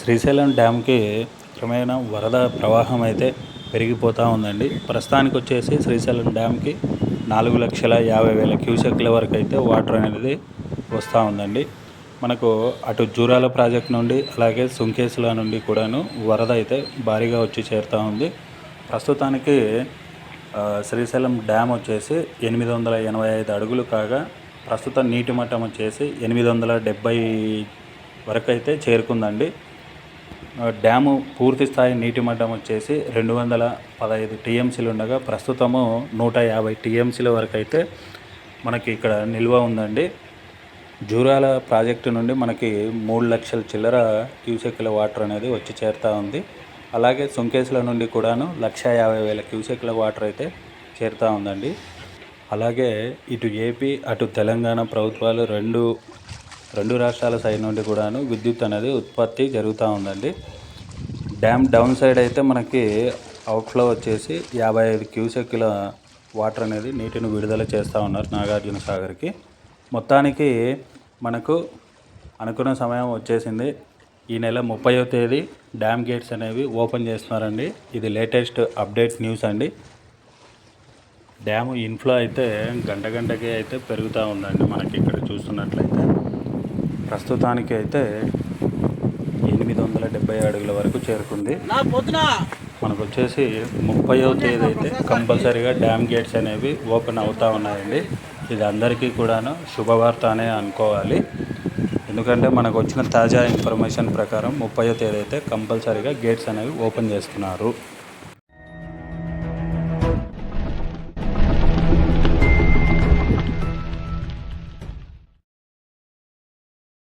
శ్రీశైలం డ్యామ్కి క్రమేణా వరద ప్రవాహం అయితే పెరిగిపోతూ ఉందండి. ప్రస్తుతానికి వచ్చేసి శ్రీశైలం డ్యామ్కి నాలుగు లక్షల యాభై వేల క్యూసెక్ల వరకు అయితే వాటర్ అనేది వస్తూ ఉందండి. మనకు అటు జూరాల ప్రాజెక్ట్ నుండి అలాగే సుంకేసుల నుండి కూడాను వరద అయితే భారీగా వచ్చి చేరుతూ ఉంది. ప్రస్తుతానికి శ్రీశైలం డ్యామ్ వచ్చేసి ఎనిమిది వందల ఎనభై ఐదు అడుగులు కాగా ప్రస్తుతం నీటి మట్టం వచ్చేసి ఎనిమిది వందల డెబ్బై వరకు అయితే చేరుకుందండి. డ్యాము పూర్తి స్థాయి నీటి మట్టం వచ్చేసి రెండు వందల పదహైదు టీఎంసీలు ఉండగా ప్రస్తుతము నూట యాభై టీఎంసీల వరకు అయితే మనకి ఇక్కడ నిల్వ ఉందండి. జూరాల ప్రాజెక్టు నుండి మనకి మూడు లక్షల చిల్లర క్యూసెక్ల వాటర్ అనేది వచ్చి చేరుతూ ఉంది. అలాగే సుంకేసుల నుండి కూడాను లక్ష యాభై వేల క్యూసెక్ల వాటర్ అయితే చేరుతూ ఉందండి. అలాగే ఇటు ఏపీ అటు తెలంగాణ ప్రభుత్వాలు రెండు రెండు రాష్ట్రాల సైడ్ నుండి కూడాను విద్యుత్ అనేది ఉత్పత్తి జరుగుతూ ఉందండి. డ్యామ్ డౌన్ సైడ్ అయితే మనకి అవుట్ఫ్లో వచ్చేసి యాభై ఐదు క్యూసెక్ల వాటర్ అనేది నీటిని విడుదల చేస్తూ ఉన్నారు నాగార్జున సాగర్కి. మొత్తానికి మనకు అనుకున్న సమయం వచ్చేసింది. ఈ నెల ముప్పై తేదీ డ్యామ్ గేట్స్ అనేవి ఓపెన్ చేస్తున్నారండి. ఇది లేటెస్ట్ అప్డేట్ న్యూస్ అండి. డ్యాము ఇన్ఫ్లో అయితే గంట గంటకి అయితే పెరుగుతూ ఉందండి మనకి ఇక్కడ చూస్తున్నట్లయితే. ప్రస్తుతానికి అయితే ఎనిమిది వందల డెబ్బై అడుగుల వరకు చేరుకుంది. మనకు వచ్చేసి ముప్పైవ తేదీ అయితే కంపల్సరీగా డ్యామ్ గేట్స్ అనేవి ఓపెన్ అవుతూ ఉన్నాయండి. ఇది అందరికీ కూడాను శుభవార్త అనే అనుకోవాలి. ఎందుకంటే మనకు వచ్చిన తాజా ఇన్ఫర్మేషన్ ప్రకారం ముప్పైవ తేదీ అయితే కంపల్సరీగా గేట్స్ అనేవి ఓపెన్ చేస్తున్నారు.